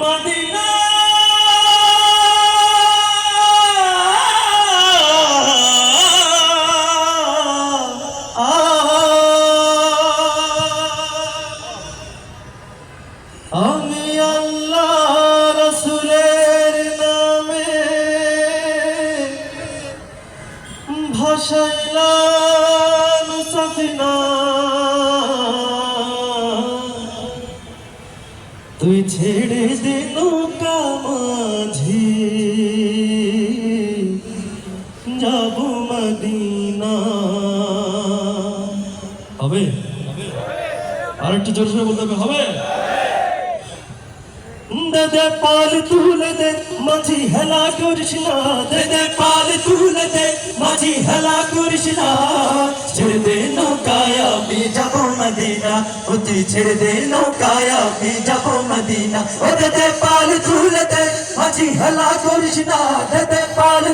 Medina. আমি আল্লাহ রসুলের নামে ভাষাইলাম সাথিনা ছেড়ে দে নৌকা মাঝি। যাব মদিনা। হবে? আর একটু জোরে জোরে বলতে হবে হবে? দে পাল তুলে দে মাঝি হেলা করিস না। দে দে পাল তুলে দে মাঝি হেলা করিস না। ছেড়ে দে নৌকায় আমি যাব মদিনা তুই ছেড়ে দে নৌকায় আমি যাব মদিনা। ও পাল দে মাঝি হেলা করিস না। দে দে পাল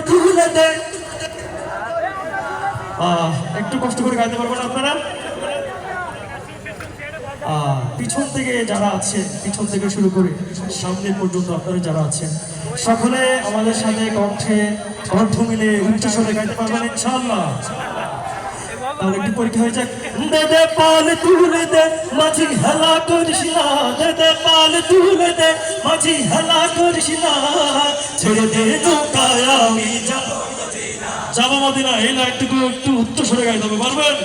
আহ, একটু কষ্ট করে গাইতে পারবেন আপনারা? পিছন থেকে যারা আছেন পিছন থেকে শুরু করে সামনে পর্যন্ত আপনারা যারা আছেন সকলে আমাদের সাথে কণ্ঠে কণ্ঠ মিলে উচ্চস্বরে গাইতে পারবেন ইনশাআল্লাহ। তাহলে একটু পরীক্ষা হয়ে যাক। দে দে, পাল তুলে দে, মাঝি হেলা করিস না। দে দে, পাল তুলে দে, মাঝি হেলা করিস না। ছেড়ে দে নৌকায়, আমি যাব মদিনা। এই লাইনটুকু একটু উচ্চস্বরে গাইতে হবে পারবেন?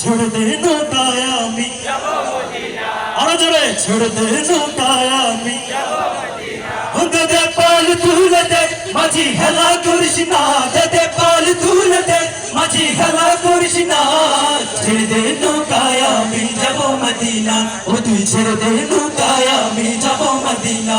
ছেড়ে দে নৌকায়, আমি আরও জোরে, ছেড়ে দে নৌকায়, আমি দে দে, পাল তুলে দে, মাঝি হেলা করিস না। দে দে, পাল তুলে দে মাঝি হেলা করিস না, ছেড়ে দে নৌকায়, আমি যাব মদিনা ও তুই ছেড়ে দে নৌকায়, আমি যাব মদিনা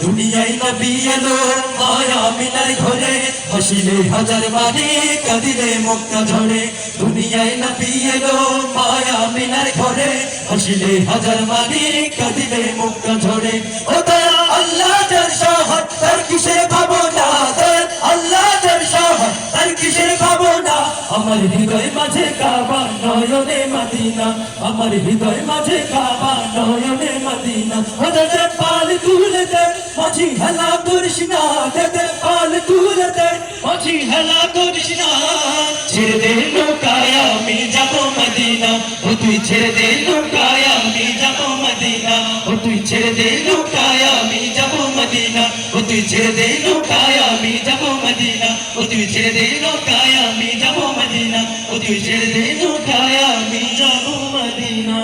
দুনিয়ায় নবী এলো, মায়া মিনার ঘরে। হাসিলে হাজার বারে কাঁদিলে মুক্তা ঝরে। দুনিয়ায় নবী এলো, মায়া মিনার ঘরে। হাসিলে হাজার বারে কাঁদিলে মুক্তা ঝরে। ও দয়া আল্লাহ, যার তার কিসের ভাবনা আমার হৃদয় মাঝে কাবা নয়নে মদিনা। আমার হৃদয় মাঝে কাবা নয়নে মদিনা। ও দয়া পাল তুলে দে, মাঝি হেলা করিস না। দে দে পাল তুলে দে, মাঝি হেলা না। ছেড়ে দে নৌকায়, আমি যাব মদিনা। ও তুই ছেড়ে দে নৌকায়, আমি যাব মদিনা। ও তুই ছেড়ে দে নৌকায়, আমি যাব মদিনা। ও তুই ছেড়ে দে নৌকায়, আমি যাব মদিনা। ও তুই ছেড়ে দে নৌকায়, আমি যাব নিজের দেন খায় আমি মদিনা